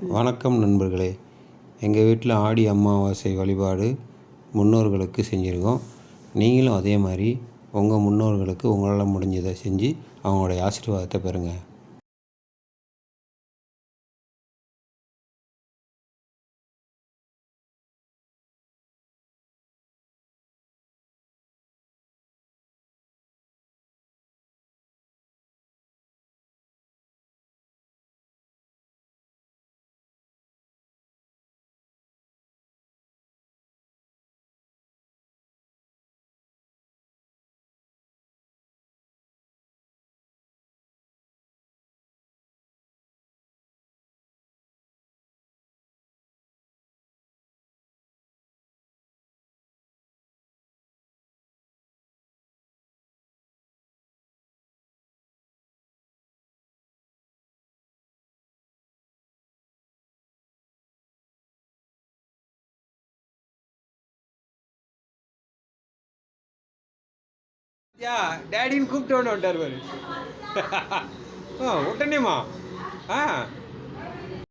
வணக்கம் நண்பர்களே. எங்கள் வீட்டில் ஆடி அமாவாசை வழிபாடு முன்னோர்களுக்கு செஞ்சுருக்கோம். நீங்களும் அதே மாதிரி உங்கள் முன்னோர்களுக்கு உங்களால் முடிஞ்சதை செஞ்சு அவங்களுடைய ஆசீர்வாதத்தை பெறுங்க. యా డాడీని కూపిటోండి ఉంటారు మరి. ఉంటనేమా